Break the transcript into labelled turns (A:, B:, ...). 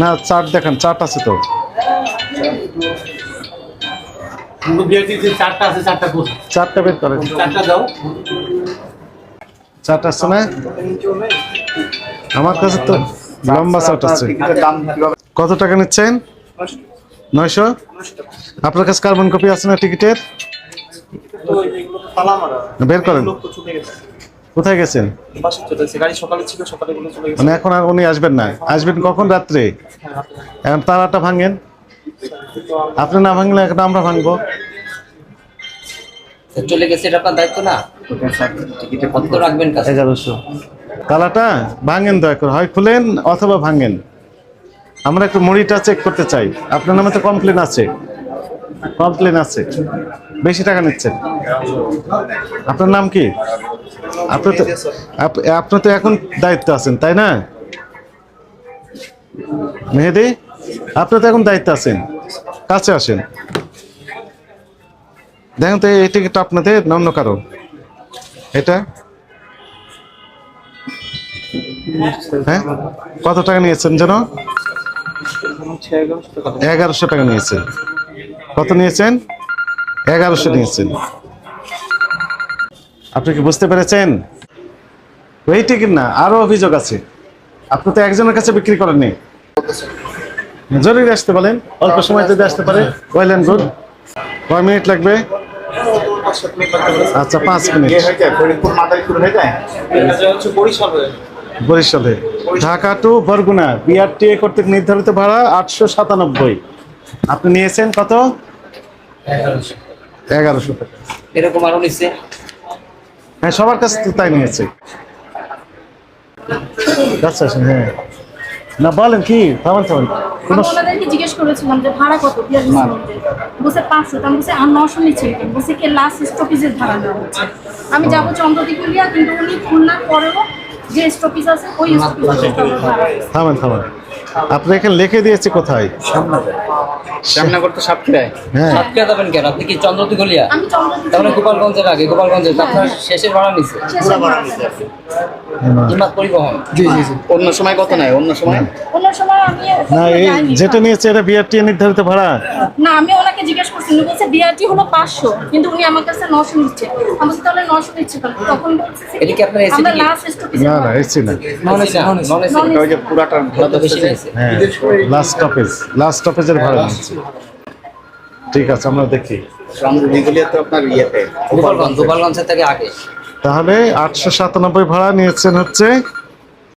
A: না চার্ট দেখান চার্ট আছে তো।
B: চারটা
A: বের করেন।
B: দাও।
A: আছে না? আমার কাছে তো লম্বা চার্ট আছে। কত টাকা নিচ্ছেন? নয়শো? আপনার কাছে কার্বন কপি আছে না টিকিটের? বের করেন। কোথায় গেছেন?
C: গাড়ি সকালে ছিল সকালে গুলো চলে গেছে।
A: মানে এখন আর উনি আসবেন না। আসবেন কখন রাত্রে? এখন তারাটা ভাঙেন? আপনি না ভাঙলে এখন আমরা ভাঙবো।
D: চলে গেছে এটা আপনার দায়িত্ব না? কত? রাখবেন
A: এগারোশো। তালাটা ভাঙেন দয়া করে। হয় খুলেন অথবা ভাঙেন। আমরা একটু মুড়িটা চেক করতে চাই। আপনার নামে তো কমপ্লেন আছে। কমপ্লেন আছে। বেশি টাকা নিচ্ছেন। আপনার নাম কি? আপনি তো তো এখন দায়িত্ব আছেন, তাই না? মেহেদি, আপনি তো এখন দায়িত্ব আছেন। কাছে আসেন। দেখেন তো, এই টিকিট আপনাদের অন্য কারও? এটা? হ্যাঁ? কত টাকা নিয়েছেন যেন? এগারোশো টাকা নিয়েছেন। কত নিয়েছেন? এগারোশো নিয়েছেন। আপনি কি বুঝতে পেরেছেন? এই টিকিট না, আরও অভিযোগ আছে। আপনি তো একজনের কাছে বিক্রি করেননি। জরুরি আসতে বলেন, অল্প সময় যদি আসতে পারে। Well good. কয় মিনিট লাগবে? আচ্ছা পাঁচ মিনিট।
C: বরিশালে।
A: ঢাকা টু বরগুনা, বিআরটিএ কর্তৃক নির্ধারিত ভাড়া আটশো সাতানব্বই। আপনি নিয়েছেন কত? এগারোশো টাকা।
D: এরকম আরও নিচ্ছে।
A: হ্যাঁ সবার কাছে তো তাই নিয়েছে। আচ্ছা আচ্ছা, হ্যাঁ। না বলেন কি থামান থামান।
E: ওনাদেরকে জিজ্ঞেস করেছিলাম যে ভাড়া কত? পাঁচশো। আমি বলছে আর নশো নিচ্ছে কেন? বলছে কি লাস্ট স্টপেজের ভাড়া নেওয়া হচ্ছে। আমি যাব চন্দ্রদ্বীপুলিয়া কিন্তু উনি খুলনার পরেও যে স্টপেজ আছে ওই
A: থামান থামান। আপনি এখানে লিখে দিয়েছে কোথায়?
C: শ্যামনগর তো সাতক্ষীরায়।
A: হ্যাঁ।
D: সাতক্ষীরা যাবেন কেন? আপনি কি চন্দ্রতী গলিয়া তাহলে গোপালগঞ্জের আগে গোপালগঞ্জের আপনার শেষের ভাড়া নিচ্ছে
E: শেষে
D: ইমাদ পরিবহন।
C: জি জি জি। অন্য সময় কত নাই অন্য সময়?
E: অন্য সময় আমি
A: না এই যেটা নিয়েছে এটা বিআরটিএ নির্ধারিত ভাড়া?
E: না আমি ওনাকে জিজ্ঞেস করছি উনি বলছে বিআরটি হলো পাঁচশো কিন্তু উনি আমার কাছে নশো নিচ্ছে। আমি বলছি তাহলে নশো নিচ্ছে তখন বলছে
D: এটা কি আপনার AC
E: আমরা লাস্ট স্টপেজ
A: না না এসছি না।
D: নন এসি নন এসি
C: ওই যে পুরাটা ভাড়া
D: কত বেশি নিয়েছে।
A: হ্যাঁ লাস্ট স্টপেজ লাস্ট স্টপেজের ভাড়া নিয়েছে ঠিক আছে আমরা দেখি।
D: গোপালগঞ্জ। থেকে আগে।
A: তাহলে আটশো সাতানব্বই ভাড়া নিয়েছেন হচ্ছে